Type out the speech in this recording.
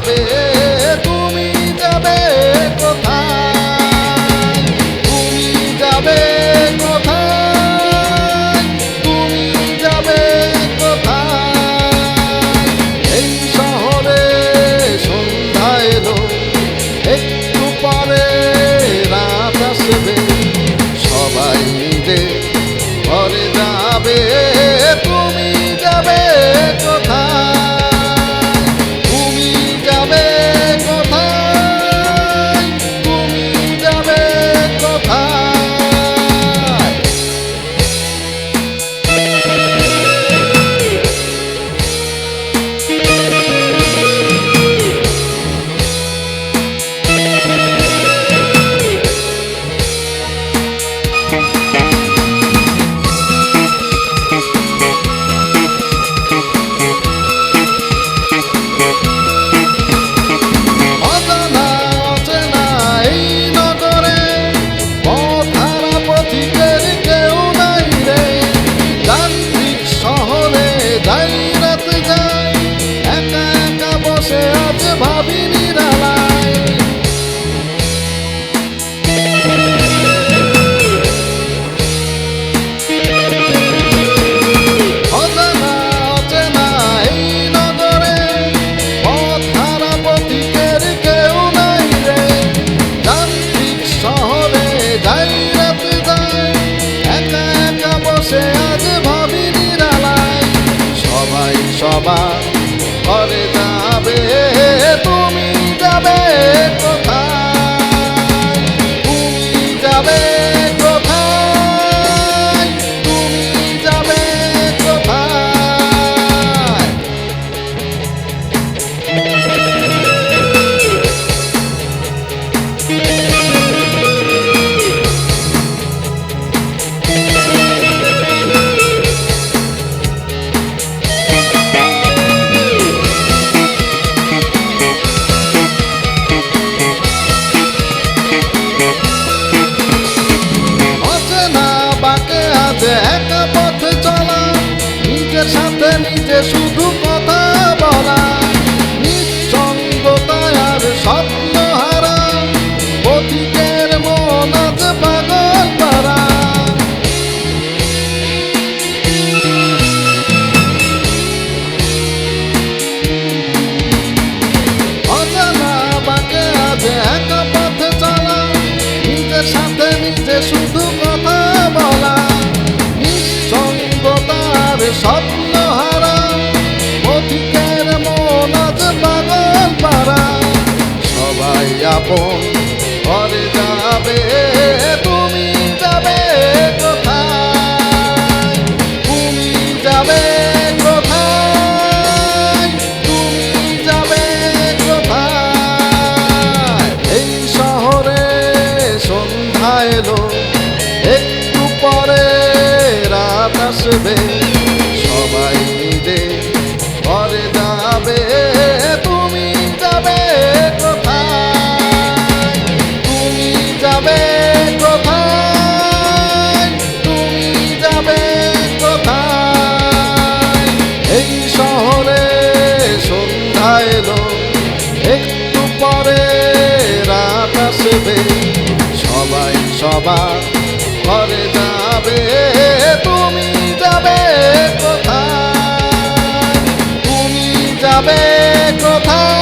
যাবে de deixo do bom. আপন ঘরে যাবে। সবার ঘরে যাবে তুমি যাবে কোথায়? তুমি যাবে কোথায়?